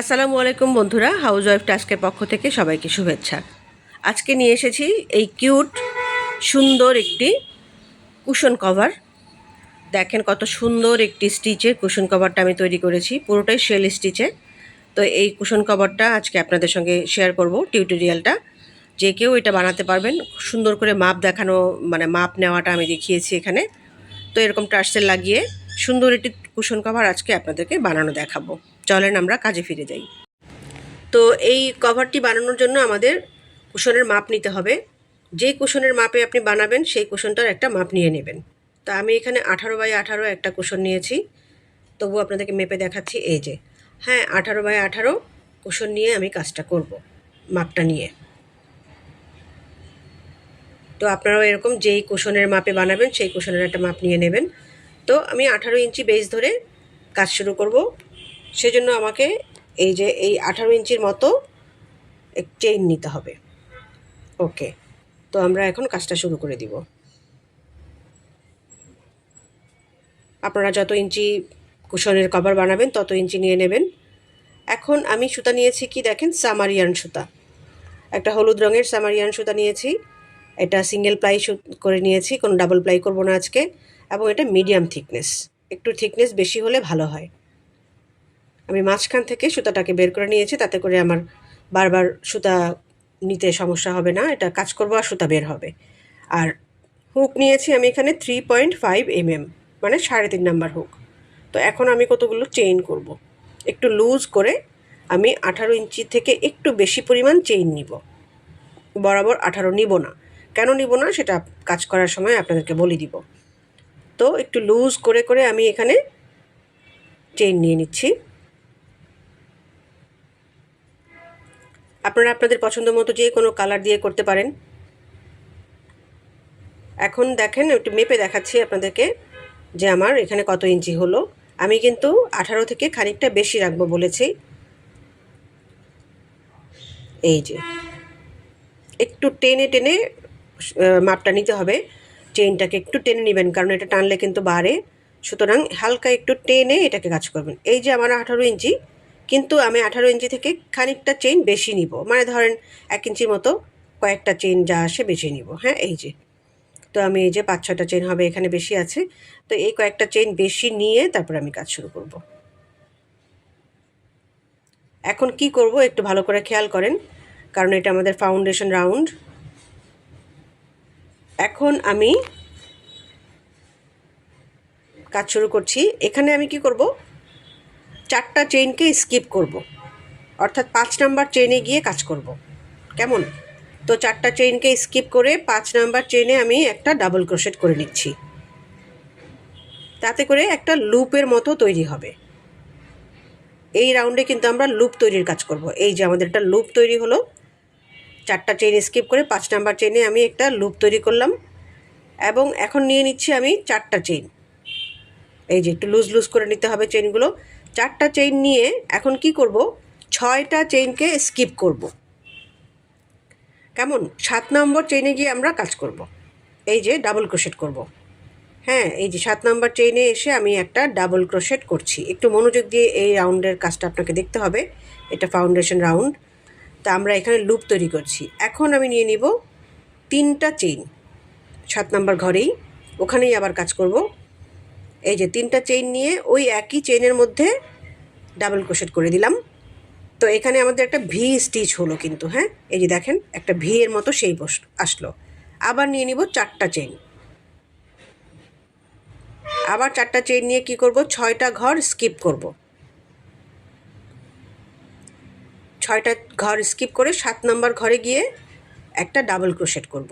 আসসালামু আলাইকুম বন্ধুরা হাউস ওয়াইফ টাস্কের পক্ষ থেকে সবাইকে শুভেচ্ছা। আজকে নিয়ে এসেছি এই কিউট, সুন্দর একটি কুশন কভার। দেখেন কত সুন্দর একটি স্টিচের কুশন কভারটা আমি তৈরি করেছি, পুরোটাই শেল স্টিচে তো এই কুশন কভারটা আজকে আপনাদের সঙ্গে শেয়ার করব টিউটোরিয়ালটা। যে কেউ এটা বানাতে পারবেন, সুন্দর করে মাপ দেখানো মানে মাপ নেওয়াটা আমি দেখিয়েছি এখানে। তো এরকম টার্সেল লাগিয়ে সুন্দর একটি কুশন কভার আজকে আপনাদেরকে বানানো দেখাবো। চলেন আমরা কাজে ফিরে যাই। তো এই কভারটি বানানোর জন্য আমাদের কুশনের মাপ নিতে হবে। যে কুশনের মাপে আপনি বানাবেন, সেই কুশনটার একটা মাপ নিয়ে নেবেন। তো আমি এখানে আঠারো বাই আঠারো একটা কুশন নিয়েছি। তবু আপনাদেরকে মেপে দেখাচ্ছি এই যে। হ্যাঁ আঠারো বাই আঠারো কুশন নিয়ে আমি কাজটা করব, মাপটা নিয়ে। তো আপনারাও এরকম যেই কুশনের মাপে বানাবেন, সেই কুশনের একটা মাপ নিয়ে নেবেন। তো আমি আঠারো ইঞ্চি বেস ধরে কাজ শুরু করব। সেজন্য আমাকে এই যে এই আঠারো ইঞ্চির মতো চেইন নিতে হবে। ওকে তো আমরা এখন কাজটা শুরু করে দিব। আপনারা যত ইঞ্চি কুশনের কভার বানাবেন, তত ইঞ্চি নিয়ে নেবেন। এখন আমি সুতা নিয়েছি কি দেখেন? সামারিয়ান সুতা। একটা হলুদ রঙের সামারিয়ান সুতা নিয়েছি। এটা সিঙ্গেল প্লাই করে নিয়েছি, কোনো ডাবল প্লাই করব না আজকে। এবং এটা মিডিয়াম থিকনেস একটু থিকনেস বেশি হলে ভালো হয়। আমি মাঝখান থেকে সুতাটাকে বের করে নিয়েছি, তাতে করে আমার বারবার সুতা নিতে সমস্যা হবে না, এটা কাজ করব আর সুতা বের হবে। আর হুক নিয়েছি আমি এখানে থ্রি পয়েন্ট ফাইভ এমএম মানে সাড়ে তিন নাম্বার হুক। তো এখন আমি কতগুলো চেইন করব। একটু লুজ করে আমি আঠারো ইঞ্চি থেকে একটু বেশি পরিমাণ চেইন নিব। বরাবর আঠারো নিব না। কেন নিব না সেটা কাজ করার সময় আপনাদেরকে বলে দিব। তো একটু লুজ করে করে আমি এখানে চেইন নিয়ে নিচ্ছি। আপনারা আপনাদের পছন্দ মতো যে কোনো কালার দিয়ে করতে পারেন। এখন দেখেন, একটু মেপে দেখাচ্ছি আপনাদেরকে যে আমার এখানে কত ইঞ্চি হলো। আমি কিন্তু আঠারো থেকে খানিকটা বেশি রাখব বলেছি। এই যে, একটু টেনে টেনে মাপটা নিতে হবে। চেইনটাকে একটু টেনে নেবেন, কারণ এটা টানলে কিন্তু বাড়ে। সুতরাং হালকা একটু টেনে এটাকে কাজ করবেন। এই যে আমার আঠারো ইঞ্চি কিন্তু আমি আঠারো ইঞ্চি থেকে খানিকটা চেইন বেশি নিব। মানে ধরেন এক ইঞ্চির মতো কয়েকটা চেইন যা আসে বেশি নিব। হ্যাঁ এই যে। তো আমি এই যে পাঁচ ছটা চেইন হবে, এখানে বেশি আছে। তো এই কয়েকটা চেইন বেশি নিয়ে তারপর আমি কাজ শুরু করব। এখন কি করব একটু ভালো করে খেয়াল করেন, কারণ এটা আমাদের ফাউন্ডেশন রাউন্ড এখন আমি কাজ শুরু করছি। এখানে আমি কি করব? চারটা চেইনকে স্কিপ করব। অর্থাৎ পাঁচ নাম্বার চেইনে গিয়ে কাজ করব। কেমন? তো চারটা চেইনকে স্কিপ করে পাঁচ নাম্বার চেইনে আমি একটা ডাবল ক্রোশেট করে নিচ্ছি। তাতে করে একটা লুপের মতো তৈরি হবে। এই রাউন্ডে কিন্তু আমরা লুপ তৈরির কাজ করব। এই যে আমাদের একটা লুপ তৈরি হলো, চারটা চেইন স্কিপ করে পাঁচ নাম্বার চেইনে আমি একটা লুপ তৈরি করলাম এবং এখন নিয়ে নিচ্ছি আমি চারটা চেইন এই যে একটু লুজ লুজ করে নিতে হবে চেইনগুলো চারটা চেইন নিয়ে এখন কি করব? ছয়টা চেইনকে স্কিপ করব। কেমন? সাত নম্বর চেইনে গিয়ে আমরা কাজ করব। এই যে ডাবল ক্রোশেট করব। হ্যাঁ এই যে সাত নম্বর চেইনে এসে আমি একটা ডাবল ক্রোশেট করছি। একটু মনোযোগ দিয়ে এই রাউন্ডের কাজটা আপনাকে দেখতে হবে। এটা ফাউন্ডেশন রাউন্ড তা আমরা এখানে লুপ তৈরি করছি। এখন আমি নিয়ে নিব তিনটা চেইন সাত নম্বর ঘরেই। ওখানেই আবার কাজ করব। এই যে তিনটা চেইন নিয়ে ওই একই চেইনের মধ্যে ডাবল ক্রোশেট করে দিলাম। তো এখানে আমাদের একটা ভি স্টিচ হলো কিন্তু হ্যাঁ? এই যে দেখেন, একটা ভি এর মতো সেই আসলো। আবার নিয়ে নিব চারটা চেইন আবার চারটা চেইন নিয়ে কি করব? ছয়টা ঘর স্কিপ করব। ছয়টা ঘর স্কিপ করে সাত নম্বর ঘরে গিয়ে একটা ডাবল ক্রোশেট করব।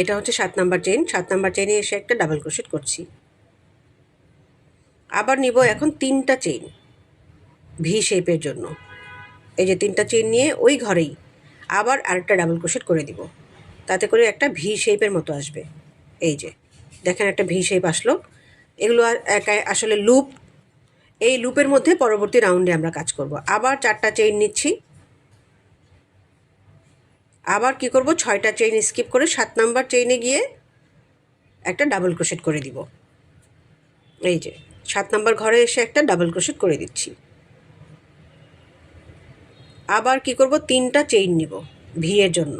এটা হচ্ছে সাত নাম্বার চেইন সাত নাম্বার চেইনে এসে একটা ডাবল ক্রোশেট করছি। আবার নিব এখন তিনটা চেইন ভি শেপের জন্য। এই যে তিনটা চেইন নিয়ে ওই ঘরেই আবার আরেকটা ডাবল ক্রোশেট করে দিব। তাতে করে একটা ভি শেপের মতো আসবে। এই যে, দেখেন একটা ভি শেপ আসলো। এগুলো আসলে লুপ এই লুপের মধ্যে পরবর্তী রাউন্ডে আমরা কাজ করব। আবার চারটা চেইন নিচ্ছি। আবার কি করব? ছয়টা চেইন স্কিপ করে সাত নাম্বার চেইনে গিয়ে একটা ডাবল ক্রোশেট করে দিব। এই যে, সাত নম্বর ঘরে এসে একটা ডাবল ক্রোশেট করে দিচ্ছি। আবার কি করব? তিনটা চেইন নিব ভি এর জন্য।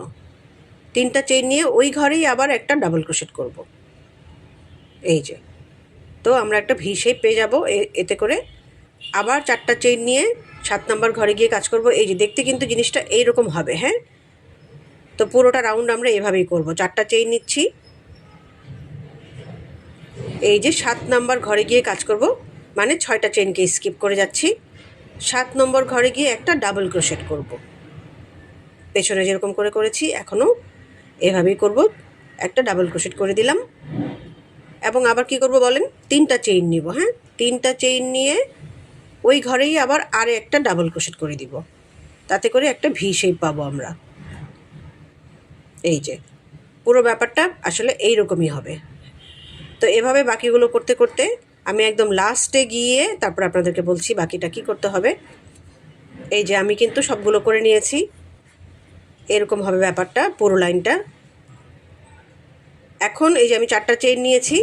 তিনটা চেইন নিয়ে ওই ঘরেই আবার একটা ডাবল ক্রোশেট করব। এই যে, তো আমরা একটা ভি শেপ পেয়ে যাব। এতে করে আবার চারটা চেইন নিয়ে সাত নম্বর ঘরে গিয়ে কাজ করব। এই যে, দেখতে কিন্তু জিনিসটা এইরকম হবে হ্যাঁ? তো পুরোটা রাউন্ড আমরা এভাবেই করব। চারটা চেইন নিচ্ছি। এই যে সাত নম্বর ঘরে গিয়ে কাজ করব। মানে ছয়টা চেইনকে স্কিপ করে যাচ্ছি। সাত নম্বর ঘরে গিয়ে একটা ডাবল ক্রোশেট করব। পেছনে যেরকম করে করেছি, এখনও এভাবেই করব। একটা ডাবল ক্রোশেট করে দিলাম। এবং আবার কি করব বলেন? তিনটা চেইন নিব হ্যাঁ? তিনটা চেইন নিয়ে ওই ঘরেই আবার আরে একটা ডাবল ক্রোশেট করে দিব। তাতে করে একটা ভি শেপ পাবো আমরা। এই যে, পুরো ব্যাপারটা আসলে এই রকমই হবে। তো এভাবে বাকিগুলো করতে করতে আমি একদম লাস্টে গিয়ে তারপর আপনাদেরকে বলছি বাকিটা কি করতে হবে। এই যে আমি কিন্তু সবগুলো করে নিয়েছি। এরকম হবে ব্যাপারটা পুরো লাইনটা। এখন এই যে আমি চারটা চেইন নিয়েছি।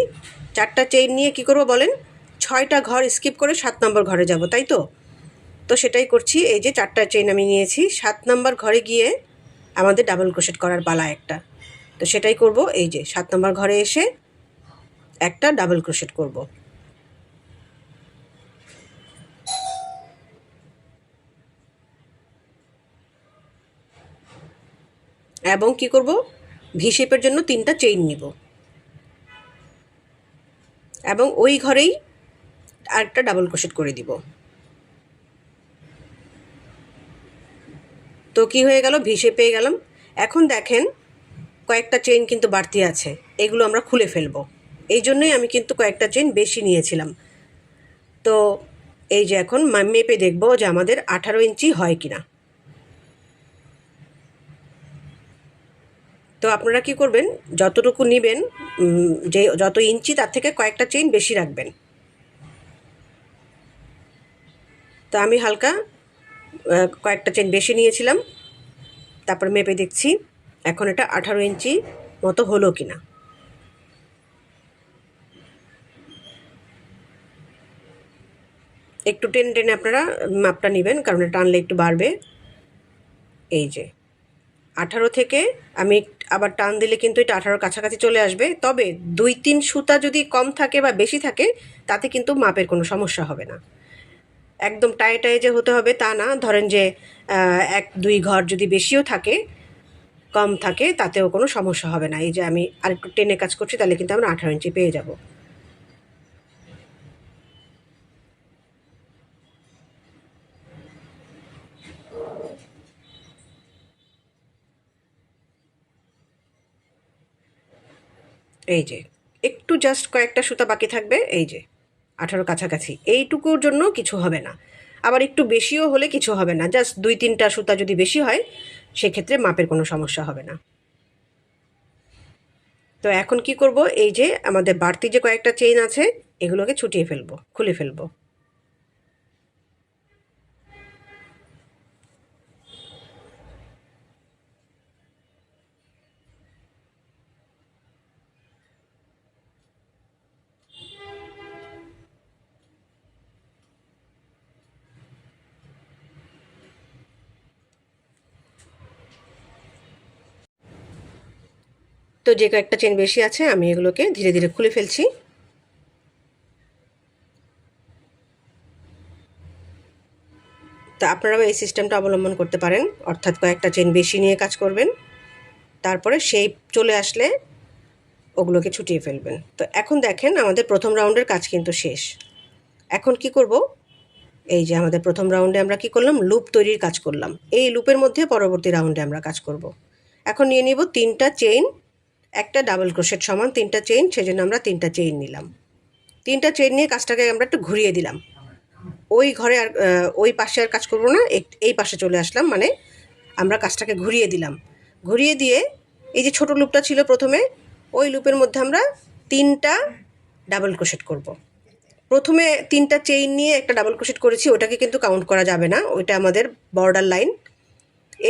চারটা চেইন নিয়ে কি করব বলেন? ছয়টা ঘর স্কিপ করে সাত নম্বর ঘরে যাব, তাই তো? তো সেটাই করছি। এই যে চারটা চেইন আমি নিয়েছি। সাত নম্বর ঘরে গিয়ে আমাদের ডাবল ক্রোশেট করার পালা একটা। তো সেটাই করব, এই যে সাত নম্বর ঘরে এসে একটা ডাবল ক্রোশেট করব। এবং কি করব? ভি শেপের জন্য তিনটা চেইন নিব। এবং ওই ঘরেই আরেকটা ডাবল ক্রোশেট করে দিব। তো কি হয়ে গেল? ভিসে পেয়ে গেলাম। এখন দেখেন, কয়েকটা চেইন কিন্তু বাড়তি আছে। এগুলো আমরা খুলে ফেলব। এই জন্যই আমি কিন্তু কয়েকটা চেইন বেশি নিয়েছিলাম। তো এই যে এখন মেপে দেখব যে আমাদের আঠারো ইঞ্চি হয় কি না তো আপনারা কি করবেন? যতটুকু নেবেন যে যত ইঞ্চি তার থেকে কয়েকটা চেইন বেশি রাখবেন। তো আমি হালকা কয়েকটা চেন বেশি নিয়েছিলাম। তারপর মেপে দেখছি এখন এটা আঠারো ইঞ্চি মতো হলো কি না একটু টেনে টেনে আপনারা মাপটা নেবেন, কারণ টানলে একটু বাড়বে। এই যে, আঠারো থেকে আমি আবার টান দিলে কিন্তু এটা আঠারোর কাছাকাছি চলে আসবে। তবে দুই তিন সুতা যদি কম থাকে বা বেশি থাকে, তাতে কিন্তু মাপের কোনো সমস্যা হবে না। একদম টায়ে টায়ে যে হতে হবে তা না। ধরেন যে এক দুই ঘর যদি বেশিও থাকে, কম থাকে, তাতেও কোনো সমস্যা হবে না। এই যে আমি আরেকটু টেনে কাজ করছি, তাহলে কিন্তু আমরা আঠারো ইঞ্চি পেয়ে যাব। এই যে, একটু জাস্ট কয়েকটা সুতা বাকি থাকবে, এই যে। আঠারো কাছাকাছি। এইটুকুর জন্য কিছু হবে না। আবার একটু বেশিও হলে কিছু হবে না। জাস্ট দুই তিনটা সুতা যদি বেশি হয়, সেক্ষেত্রে মাপের কোনো সমস্যা হবে না। তো এখন কি করব? এই যে আমাদের বাড়তি যে কয়েকটা চেইন আছে, এগুলোকে ছুটিয়ে ফেলব, খুলে ফেলব। তো যে কয়েকটা চেন বেশি আছে, আমি এগুলোকে ধীরে ধীরে খুলে ফেলছি। তা আপনারাও এই সিস্টেমটা অবলম্বন করতে পারেন, অর্থাৎ কয়েকটা চেন বেশি নিয়ে কাজ করবেন। তারপরে সেই চলে আসলে ওগুলোকে ছুটিয়ে ফেলবেন। তো এখন দেখেন, আমাদের প্রথম রাউন্ডের কাজ কিন্তু শেষ। এখন কি করব? এই যে আমাদের প্রথম রাউন্ডে আমরা কি করলাম? লুপ তৈরির কাজ করলাম। এই লুপের মধ্যে পরবর্তী রাউন্ডে আমরা কাজ করব। এখন নিয়ে নিব তিনটা চেইন একটা ডাবল ক্রোশেট সমান তিনটা চেইন সেজন্য আমরা তিনটা চেইন নিলাম। তিনটা চেইন নিয়ে কাজটাকে আমরা একটু ঘুরিয়ে দিলাম। ওই ঘরে আর ওই পাশে আর কাজ করব না এই পাশে চলে আসলাম মানে আমরা কাজটাকে ঘুরিয়ে দিলাম। ঘুরিয়ে দিয়ে এই যে ছোটো লুপটা ছিল প্রথমে, ওই লুপের মধ্যে আমরা তিনটা ডাবল ক্রোশেট করব। প্রথমে তিনটা চেইন নিয়ে একটা ডাবল ক্রোশেট করেছি, ওটাকে কিন্তু কাউন্ট করা যাবে না, ওইটা আমাদের বর্ডার লাইন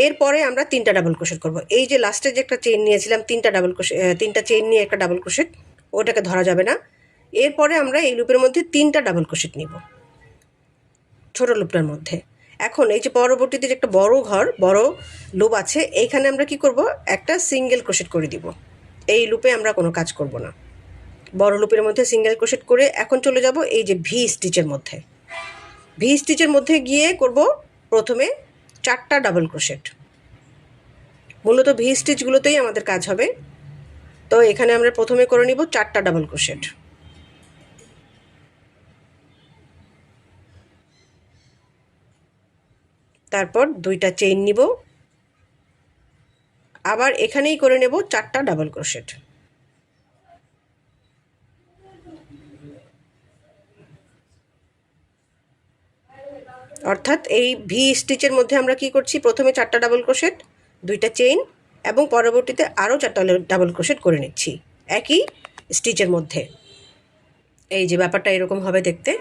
এরপরে আমরা তিনটা ডাবল ক্রোশেট করব। এই যে লাস্টে যে একটা চেইন নিয়েছিলাম, তিনটা ডাবল ক্রোশেট তিনটা চেইন নিয়ে একটা ডাবল ক্রোশেট ওটাকে ধরা যাবে না। এরপরে আমরা এই লুপের মধ্যে তিনটা ডাবল ক্রোশেট নিব, ছোট লুপটার মধ্যে। এখন এই যে পরবর্তীতে যে একটা বড় ঘর, বড় লুপ আছে, এইখানে আমরা কি করব? একটা সিঙ্গেল ক্রোশেট করে দিব। এই লুপে আমরা কোনো কাজ করব না। বড় লুপের মধ্যে সিঙ্গেল ক্রোশেট করে এখন চলে যাব এই যে ভি স্টিচের মধ্যে। ভি স্টিচের মধ্যে গিয়ে করব প্রথমে চারটা ডাবল ক্রোশেট মূলত ভি স্টিচগুলোতেই আমাদের কাজ হবে। তো এখানে আমরা প্রথমে করে নিব চারটা ডাবল ক্রোশেট তারপর দুইটা চেইন নিব। আবার এখানেই করে নেব চারটা ডাবল ক্রোশেট অর্থাৎ এই ভি স্টিচের মধ্যে আমরা কি করছি? প্রথমে চারটা ডাবল ক্রোশেট দুইটা চেইন এবং পরবর্তীতে আরও চারটা ডাবল ক্রোশেট করে নিচ্ছি। একই স্টিচের মধ্যে। এই যে ব্যাপারটা এরকম হবে দেখতে।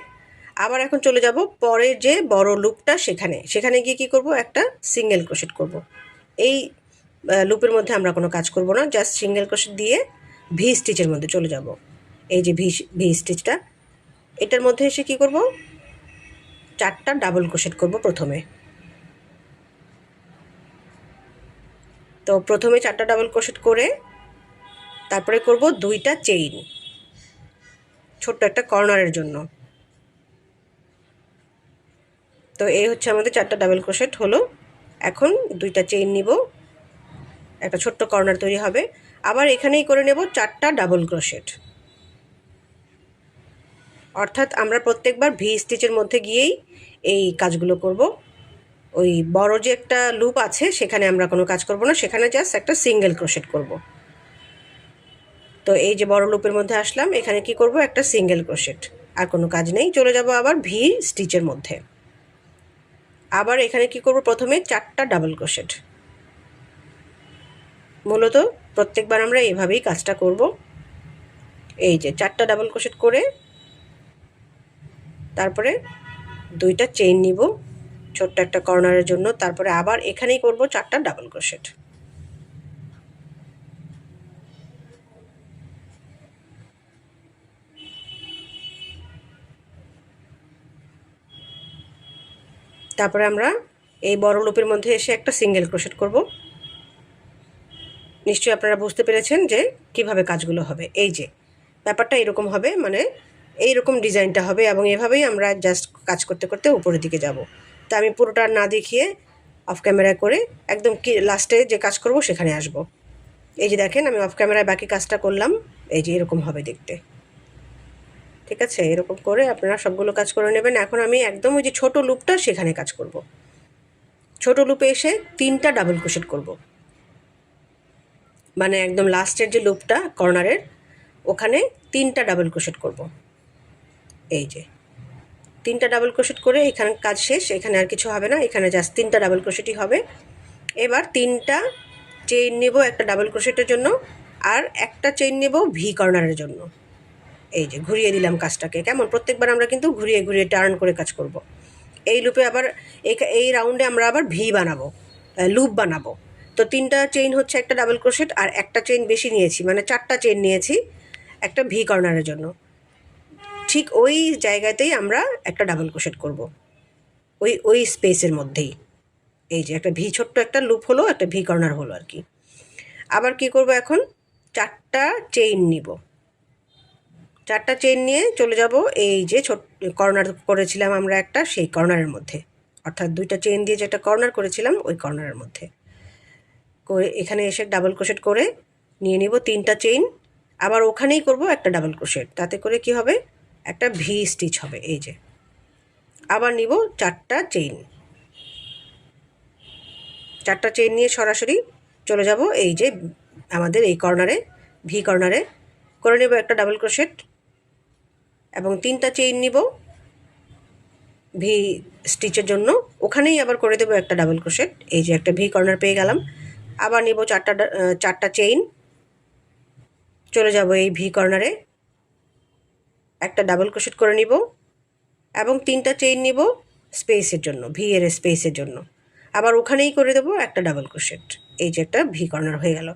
আবার এখন চলে যাব পরে যে বড় লুপটা সেখানে। সেখানে গিয়ে কি করব? একটা সিঙ্গেল ক্রোশেট করব। এই লুপের মধ্যে আমরা কোনো কাজ করব না। জাস্ট সিঙ্গেল ক্রোশেট দিয়ে ভি স্টিচের মধ্যে চলে যাব। এই যে ভি ভি স্টিচটা এটার মধ্যে এসে কি করব? চারটা ডাবল ক্রোশেট করব প্রথমে। তো প্রথমে চারটা ডাবল ক্রোশেট করে তারপরে করব দুইটা চেইন ছোট্ট একটা কর্নারের জন্য। তো এই হচ্ছে আমাদের চারটা ডাবল ক্রোশেট হলো। এখন দুইটা চেইন নিব, একটা ছোট্ট কর্নার তৈরি হবে। আবার এখানেই করে নেব চারটা ডাবল ক্রোশেট অর্থাৎ আমরা প্রত্যেকবার ভি স্টিচের মধ্যে গিয়েই এই কাজগুলো করব। ওই বড় যে একটা লুপ আছে, সেখানে আমরা কোনো কাজ করব না। সেখানে জাস্ট একটা সিঙ্গেল ক্রোশেট করব। তো এই যে বড় লুপের মধ্যে আসলাম, এখানে কি করব? একটা সিঙ্গেল ক্রোশেট আর কোনো কাজ নেই। চলে যাব আবার ভি স্টিচের মধ্যে। আবার এখানে কি করব? প্রথমে চারটা ডাবল ক্রোশেট মূলত প্রত্যেকবার আমরা এভাবেই কাজটা করব। এই যে চারটা ডাবল ক্রোশেট করে, তারপরে দুইটা চেইন নিব, ছোট্ট একটা কর্নারের জন্য, তারপরে আবার এখানেই করব চারটা ডাবল ক্রোশেট তারপরে আমরা এই বড় লুপের মধ্যে এসে একটা সিঙ্গেল ক্রোশেট করব। নিশ্চয়ই আপনারা বুঝতে পেরেছেন যে কীভাবে কাজগুলো হবে। এই যে, ব্যাপারটা এরকম হবে মানে এই রকম ডিজাইনটা হবে এবং এভাবেই আমরা জাস্ট কাজ করতে করতে উপরের দিকে যাব। তা আমি পুরোটা না দেখিয়ে অফ ক্যামেরা করে একদম কি লাস্টে যে কাজ করব সেখানে আসব। এই যে দেখেন, আমি অফ ক্যামেরায় বাকি কাজটা করলাম। এই যে এরকম হবে দেখতে। ঠিক আছে? এরকম করে আপনারা সবগুলো কাজ করে নেবেন। এখন আমি একদম ওই যে ছোটো লুপটা সেখানে কাজ করব। ছোট লুপে এসে তিনটা ডাবল ক্রোশেট করব। মানে একদম লাস্টের যে লুপটা কর্নারের ওখানে তিনটা ডাবল ক্রোশেট করব। এই যে। তিনটা ডাবল ক্রোশেট করে এখানে কাজ শেষ, এখানে আর কিছু হবে না, এখানে জাস্ট তিনটা ডাবল ক্রোশেটই হবে। এবার তিনটা চেইন নেব একটা ডাবল ক্রোশেটের জন্য, আর একটা চেইন নেব ভি কর্নারের জন্য। এই যে, ঘুরিয়ে দিলাম কাজটাকে। কেমন? প্রত্যেকবার আমরা কিন্তু ঘুরিয়ে ঘুরিয়ে টার্ন করে কাজ করব। এই লুপে আবার এই রাউন্ডে আমরা আবার ভি বানাবো লুপ বানাবো। তো তিনটা চেইন হচ্ছে একটা ডাবল ক্রোশেট আর একটা চেইন বেশি নিয়েছি মানে চারটা চেইন নিয়েছি একটা ভি কর্নারের জন্য। ঠিক ওই জায়গাতেই আমরা একটা ডাবল ক্রোশেট করব। ওই ওই স্পেসের মধ্যেই। এই যে একটা ভি ছোট্ট একটা লুপ হলো, একটা ভি কর্নার হলো আর কি। আবার কি করব এখন? চারটা চেইন নিব। চারটা চেন নিয়ে চলে যাব এই যে ছোট কর্নার করেছিলাম আমরা একটা সেই কর্নারের মধ্যে। অর্থাৎ দুইটা চেন দিয়ে যেটা কর্নার করেছিলাম, ওই কর্নারের মধ্যে। করে এখানে এসে ডাবল ক্রোশেট করে নিয়ে নিব তিনটা চেইন আবার ওখানেই করব একটা ডাবল ক্রোশেট তাতে করে কি হবে? একটা ভি স্টিচ হবে, এই যে। আবার নিব চারটা চেইন। চারটা চেইন নিয়ে সরাসরি চলে যাব এই যে আমাদের এই কর্নারে, ভি কর্নারে। করে নেব একটা ডাবল ক্রোশেট এবং তিনটা চেইন নিব ভি স্টিচের জন্য। ওখানেই আবার করে দেবো একটা ডাবল ক্রোশেট, এই যে একটা ভি কর্নার পেয়ে গেলাম। আবার নিব চারটা চারটা চেইন। চলে যাব এই ভি কর্নারে। একটা ডাবল ক্রোশেট করে নিব এবং তিনটা চেইন নিব স্পেসের জন্য ভি এর স্পেসের জন্য। আবার ওখানেই করে দেবো একটা ডাবল ক্রোশেট এই যে একটা ভি কর্নার হয়ে গেল।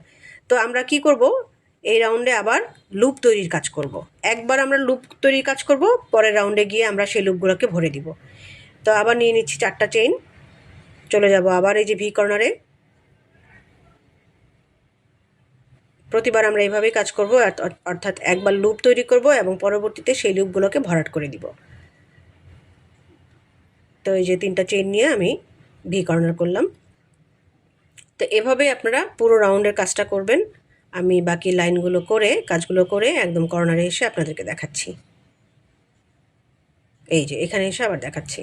তো আমরা কি করব? এই রাউন্ডে আবার লুপ তৈরির কাজ করব। একবার আমরা লুপ তৈরির কাজ করব, পরের রাউন্ডে গিয়ে আমরা সেই লুপগুলোকে ভরে দিব। তো আবার নিয়ে নিচ্ছি চারটা চেইন চলে যাব আবার এই যে ভি কর্নারে প্রতিবার আমরা এইভাবেই কাজ করব অর্থাৎ একবার লুপ তৈরি করব এবং পরবর্তীতে সেই লুপগুলোকে ভরাট করে দিব। তো এই যে তিনটা চেন নিয়ে আমি ভি কর্নার করলাম। তো এভাবেই আপনারা পুরো রাউন্ডের কাজটা করবেন। আমি বাকি লাইনগুলো করে, কাজগুলো করে একদম কর্নারে এসে আপনাদেরকে দেখাচ্ছি। এই যে, এখানে এসে আবার দেখাচ্ছি।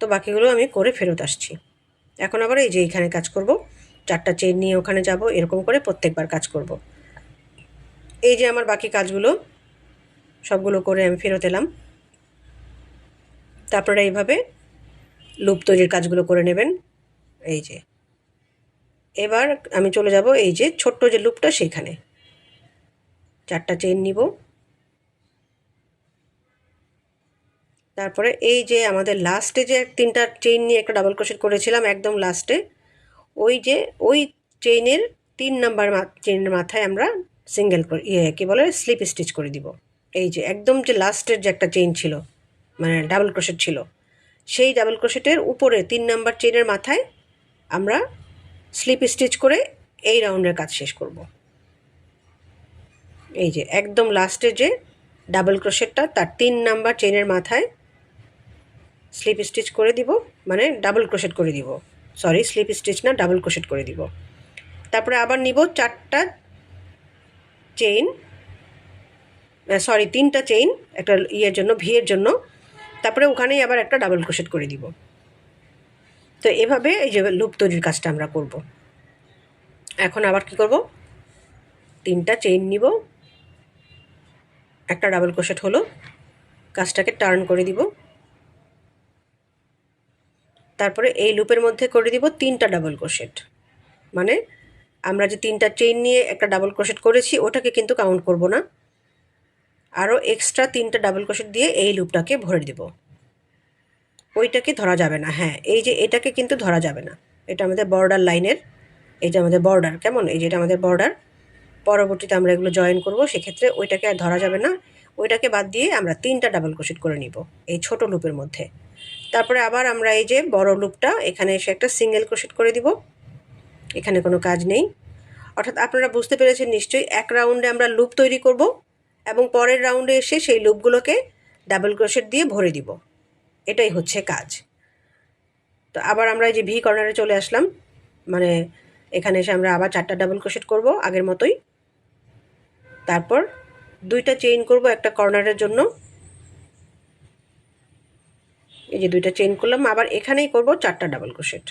তো বাকিগুলো আমি করে ফেরত আসছি। এখন আবার এই যে এখানে কাজ করব। চারটা চেন নিয়ে ওখানে যাব, এরকম করে প্রত্যেকবার কাজ করব। এই যে আমার বাকি কাজগুলো, সবগুলো করে আমি ফেরত এলাম। তারপরে এইভাবে লুপ তৈরির কাজগুলো করে নেবেন। এই যে। এবার আমি চলে যাব এই যে ছোট্ট যে লুপটা সেইখানে চারটা চেন নিব। তারপরে এই যে আমাদের লাস্টে যে তিনটা চেইন নিয়ে একটা ডাবল ক্রোশেট করেছিলাম, একদম লাস্টে ওই যে, ওই চেইনের তিন নাম্বার চেইনের মাথায় আমরা সিঙ্গেল করে ইয়ে কী বলে স্লিপ স্টিচ করে দিব। এই যে, একদম যে লাস্টের যে একটা চেইন ছিল মানে ডাবল ক্রোশেট ছিল, সেই ডাবল ক্রোশেটের উপরে তিন নাম্বার চেইনের মাথায় আমরা স্লিপ স্টিচ করে এই রাউন্ডের কাজ শেষ করব। এই যে, একদম লাস্টে যে ডাবল ক্রোশেটটা তার তিন নাম্বার চেনের মাথায় স্লিপ স্টিচ করে দিব মানে ডাবল ক্রোশেট করে দিব। সরি স্লিপ স্টিচ না ডাবল ক্রোশেট করে দিব। তারপরে আবার নিব চারটা চেইন সরি তিনটা চেইন একটা ইয়ের জন্য ভিয়ের জন্য। তারপরে ওখানেই আবার একটা ডাবল ক্রোশেট করে দিব। তো এভাবে এই যে লুপ তৈরির কাজটা আমরা করব। এখন আবার কি করব? তিনটা চেইন নিব। একটা ডাবল ক্রোশেট হলো। কাজটাকে টার্ন করে দিব। তারপরে এই লুপের মধ্যে করে দিব তিনটা ডাবল ক্রোশেট মানে আমরা যে তিনটা চেইন নিয়ে একটা ডাবল ক্রোশেট করেছি, ওটাকে কিন্তু কাউন্ট করব না। আরও এক্সট্রা তিনটা ডাবল ক্রোশেট দিয়ে এই লুপটাকে ভরে দেব। ওইটাকে ধরা যাবে না হ্যাঁ এই যে এটাকে কিন্তু ধরা যাবে না। এটা আমাদের বর্ডার লাইনের এটা আমাদের বর্ডার কেমন? এই যেটা আমাদের বর্ডার পরবর্তীতে আমরা এগুলো জয়েন করব, সেক্ষেত্রে ওইটাকে আর ধরা যাবে না। ওইটাকে বাদ দিয়ে আমরা তিনটা ডাবল ক্রোশেট করে নিব, এই ছোট লুপের মধ্যে। তারপরে আবার আমরা এই যে বড় লুপটা, এখানে এসে একটা সিঙ্গেল ক্রোশেট করে দিব। এখানে কোনো কাজ নেই। অর্থাৎ আপনারা বুঝতে পেরেছেন নিশ্চয়ই, এক রাউন্ডে আমরা লুপ তৈরি করব এবং পরের রাউন্ডে এসে সেই লুপগুলোকে ডাবল ক্রোশেট দিয়ে ভরে দিব। এটাই হচ্ছে কাজ। তো আবার আমরা এই যে ভি কর্নারে চলে আসলাম। মানে এখানে এসে আমরা আবার চারটা ডাবল ক্রোশেট করব আগের মতোই। তারপর দুইটা চেইন করব একটা কর্নারের জন্য। এই যে দুইটা চেইন করলাম, আবার এখানেই করব চারটা ডাবল ক্রোশেট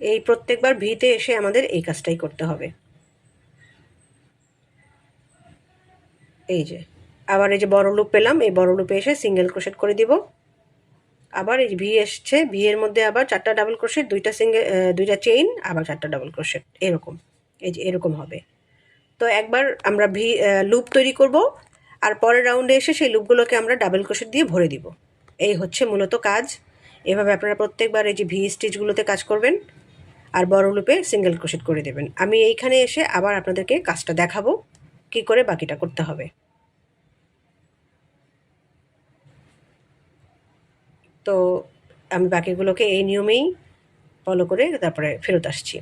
এই প্রত্যেকবার ভিতে এসে আমাদের এই কাজটাই করতে হবে। এই যে, আবার এই যে বড় লুপ পেলাম, এই বড় লুপে এসে সিঙ্গেল ক্রোশেট করে দিব। আবার এই ভি এসছে ভি এর মধ্যে আবার চারটা ডাবল ক্রোশেট দুইটা সিঙ্গেল দুইটা চেইন আবার চারটা ডাবল ক্রোশেট এরকম। এই যে এরকম হবে। তো একবার আমরা ভি লুপ তৈরি করব আর পরের রাউন্ডে এসে সেই লুপগুলোকে আমরা ডাবল ক্রোশেট দিয়ে ভরে দিব। এই হচ্ছে মূলত কাজ। এভাবে আপনারা প্রত্যেকবার এই যে ভি স্টিচগুলোতে কাজ করবেন আর বড় লুপে সিঙ্গেল ক্রোশেট করে দেবেন। আমি এইখানে এসে আবার আপনাদেরকে কাজটা দেখাবো, কি করে বাকিটা করতে হবে। তো আমি বাকিগুলোকে এই নিয়মেই ফলো করে তারপরে ফেরত আসছি।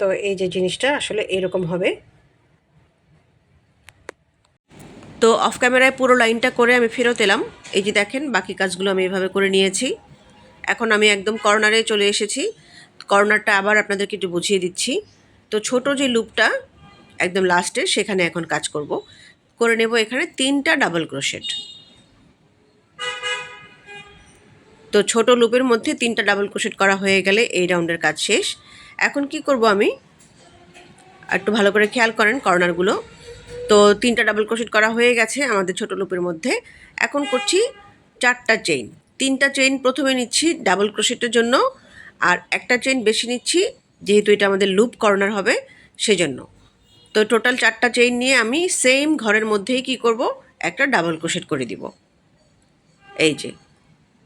তো এই যে জিনিসটা আসলে এরকম হবে। তো অফ ক্যামেরায় পুরো লাইনটা করে আমি ফেরত এলাম। এই যে দেখেন, বাকি কাজগুলো আমি এভাবে করে নিয়েছি। এখন আমি একদম কর্নারে চলে এসেছি। কর্নারটা আবার আপনাদেরকে একটু বুঝিয়ে দিচ্ছি। তো ছোট যে লুপটা একদম লাস্টে সেখানে এখন কাজ করব। করে নেব এখানে তিনটা ডাবল ক্রোশেট তো ছোট লুপের মধ্যে তিনটা ডাবল ক্রোশেট করা হয়ে গেলে এই রাউন্ডের কাজ শেষ। এখন কি করব আমি? একটু ভালো করে খেয়াল করেন কর্নারগুলো। তো তিনটা ডাবল ক্রোশেট করা হয়ে গেছে আমাদের ছোট লুপের মধ্যে। এখন করছি চারটা চেইন তিনটা চেইন প্রথমে নিচ্ছি ডাবল ক্রোশেটের জন্য, আর একটা চেইন বেশি নিচ্ছি যেহেতু এটা আমাদের লুপ কর্নার হবে সেজন্য। তো টোটাল চারটা চেইন নিয়ে আমি সেম ঘরের মধ্যেই কি করব? একটা ডাবল ক্রোশেট করে দিব। এই যে।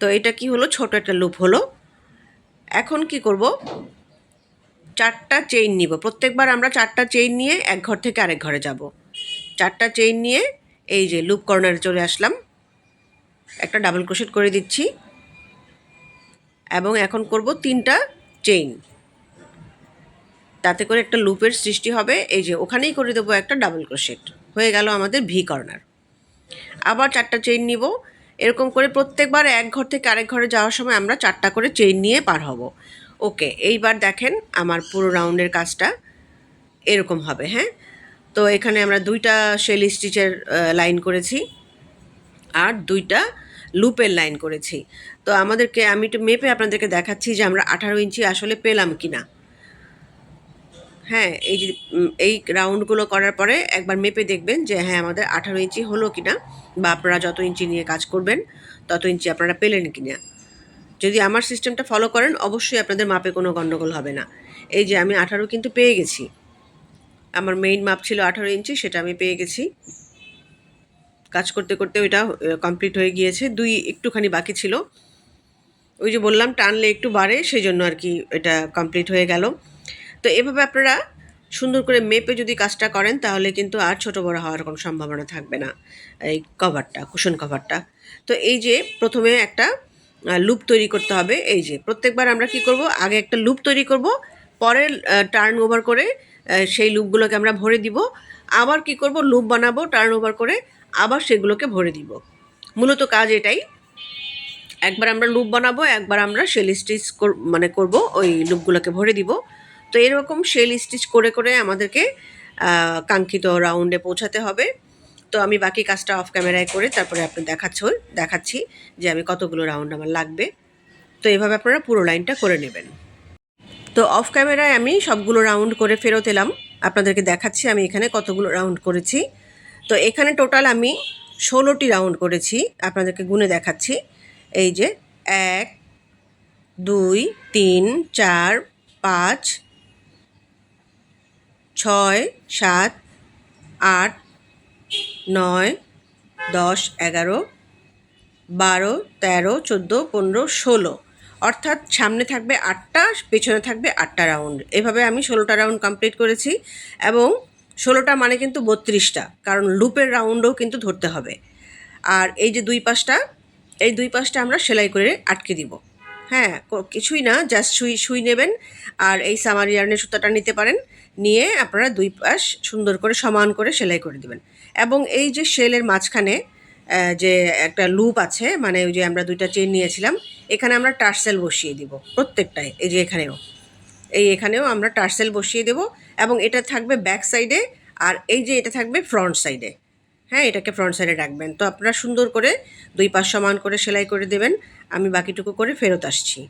তো এটা কি হলো? ছোট একটা লুপ হলো। এখন কি করব? চারটা চেইন নিব। প্রত্যেকবার আমরা চারটা চেইন নিয়ে এক ঘর থেকে আরেক ঘরে যাব। চারটা চেইন নিয়ে এই যে লুপ কর্নারে চলে আসলাম। একটা ডাবল ক্রোশেট করে দিচ্ছি। এবং এখন করব তিনটা চেইন তাতে করে একটা লুপের সৃষ্টি হবে। এই যে ওখানেই করে দেবো একটা ডাবল ক্রোশেট হয়ে গেল আমাদের ভি কর্নার আবার চারটা চেইন নিব। এরকম করে প্রত্যেকবার এক ঘর থেকে আরেক ঘরে যাওয়ার সময় আমরা চারটা করে চেইন নিয়ে পার হব। ওকে, এইবার দেখেন আমার পুরো রাউন্ডের কাজটা এরকম হবে হ্যাঁ? তো এখানে আমরা দুইটা শেল স্টিচের লাইন করেছি আর দুইটা লুপের লাইন করেছি। তো আমাদেরকে, আমি একটু মেপে আপনাদেরকে দেখাচ্ছি যে আমরা আঠারো ইঞ্চি আসলে পেলাম কি না হ্যাঁ এই যে এই রাউন্ডগুলো করার পরে একবার মেপে দেখবেন যে হ্যাঁ আমাদের আঠারো ইঞ্চি হলো কি না বা আপনারা যত ইঞ্চি নিয়ে কাজ করবেন, তত ইঞ্চি আপনারা পেলেন কি না যদি আমার সিস্টেমটা ফলো করেন, অবশ্যই আপনাদের মাপে কোনো গণ্ডগোল হবে না। এই যে আমি আঠারো কিন্তু পেয়ে গেছি। আমার মেইন মাপ ছিল আঠারো ইঞ্চি, সেটা আমি পেয়ে গেছি। কাজ করতে করতে ওইটা কমপ্লিট হয়ে গিয়েছে। দুই একটুখানি বাকি ছিল। ওই যে বললাম, টানলে একটু বাড়ে সেই জন্য আর কি এটা কমপ্লিট হয়ে গেল। তো এভাবে আপনারা সুন্দর করে মেপে যদি কাজটা করেন, তাহলে কিন্তু আর ছোট বড় হওয়ার কোনো সম্ভাবনা থাকবে না। এই কভারটা কুশন কভারটা তো এই যে প্রথমে একটা লুপ তৈরি করতে হবে। এই যে, প্রত্যেকবার আমরা কি করব? আগে একটা লুপ তৈরি করব, পরে টার্ন ওভার করে সেই লুপগুলোকে আমরা ভরে দিব। আবার কি করব? লুপ বানাবো টার্ন ওভার করে, আবার সেগুলোকে ভরে দিব। মূলত কাজ এটাই। একবার আমরা লুপ বানাবো, একবার আমরা শেল স্টিচ মানে করব, ওই লুপগুলোকে ভরে দিব। তো এরকম শেল স্টিচ করে করে আমাদেরকে কাঙ্ক্ষিত রাউন্ডে পৌঁছাতে হবে। তো আমি বাকি কাজটা অফ ক্যামেরায় করে তারপরে আপনি দেখাচ্ছ, দেখাচ্ছি যে আমি কতগুলো রাউন্ড আমার লাগবে। তো এভাবে আপনারা পুরো লাইনটা করে নেবেন। তো অফ ক্যামেরায় আমি সবগুলো রাউন্ড করে ফেরত এলাম। আপনাদেরকে দেখাচ্ছি আমি এখানে কতগুলো রাউন্ড করেছি। তো এখানে টোটাল আমি ষোলোটি রাউন্ড করেছি। আপনাদেরকে গুনে দেখাচ্ছি। এই যে এক, দুই, তিন, চার, পাঁচ, ছয়, সাত, আট নয়, দশ, এগারো, বারো, তেরো, চোদ্দ, পনেরো, ষোলো। অর্থাৎ সামনে থাকবে আটটা, পেছনে থাকবে আটটা রাউন্ড এভাবে আমি ষোলোটা রাউন্ড কমপ্লিট করেছি এবং ষোলোটা মানে কিন্তু বত্রিশটা, কারণ লুপের রাউন্ডও কিন্তু ধরতে হবে। আর এই যে দুই পাশটা এই দুই পাশটা আমরা সেলাই করে আটকে দিব। হ্যাঁ কিছুই না জাস্ট সুই সুই নেবেন আর এই সামার সামারিয়ানের সুতাটা নিতে পারেন। নিয়ে আপনারা দুই পাশ সুন্দর করে সমান করে সেলাই করে দিবেন। এবং এই যে শেলের মাঝখানে যে একটা লুপ আছে মানে ওই যে আমরা দুইটা চেন নিয়েছিলাম, এখানে আমরা টার্সেল বসিয়ে দিব প্রত্যেকটায়, এই যে এখানেও। এই এখানেও আমরা টার্সেল বসিয়ে দেব এবং এটা থাকবে ব্যাক সাইডে আর এই যে এটা থাকবে ফ্রন্ট সাইডে হ্যাঁ এটাকে ফ্রন্ট সাইডে রাখবেন। তো আপনারা সুন্দর করে দুই পাশ সমান করে সেলাই করে দেবেন। আমি বাকিটুকু করে ফেরত আসছি।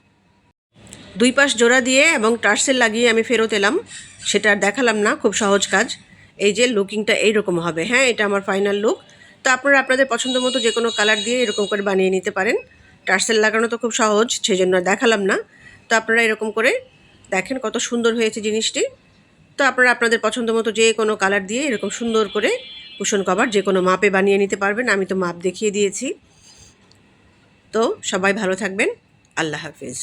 দুই পাশ জোড়া দিয়ে এবং টার্সেল লাগিয়ে আমি ফেরত এলাম। সেটা আর দেখালাম না, খুব সহজ কাজ। এই যে লুকিংটা এইরকম হবে। হ্যাঁ এটা আমার ফাইনাল লুক তো আপনারা আপনাদের পছন্দ মতো যে কোনো কালার দিয়ে এরকম করে বানিয়ে নিতে পারেন। টার্সেল লাগানো তো খুব সহজ সেই জন্য দেখালাম না। তো আপনারা এরকম করে দেখেন কত সুন্দর হয়েছে জিনিসটি। তো আপনারা আপনাদের পছন্দ মতো যে কোনো কালার দিয়ে এরকম সুন্দর করে কুশন কভার যে কোনো মাপে বানিয়ে নিতে পারবেন। আমি তো মাপ দেখিয়ে দিয়েছি। তো সবাই ভালো থাকবেন। আল্লাহ হাফিজ।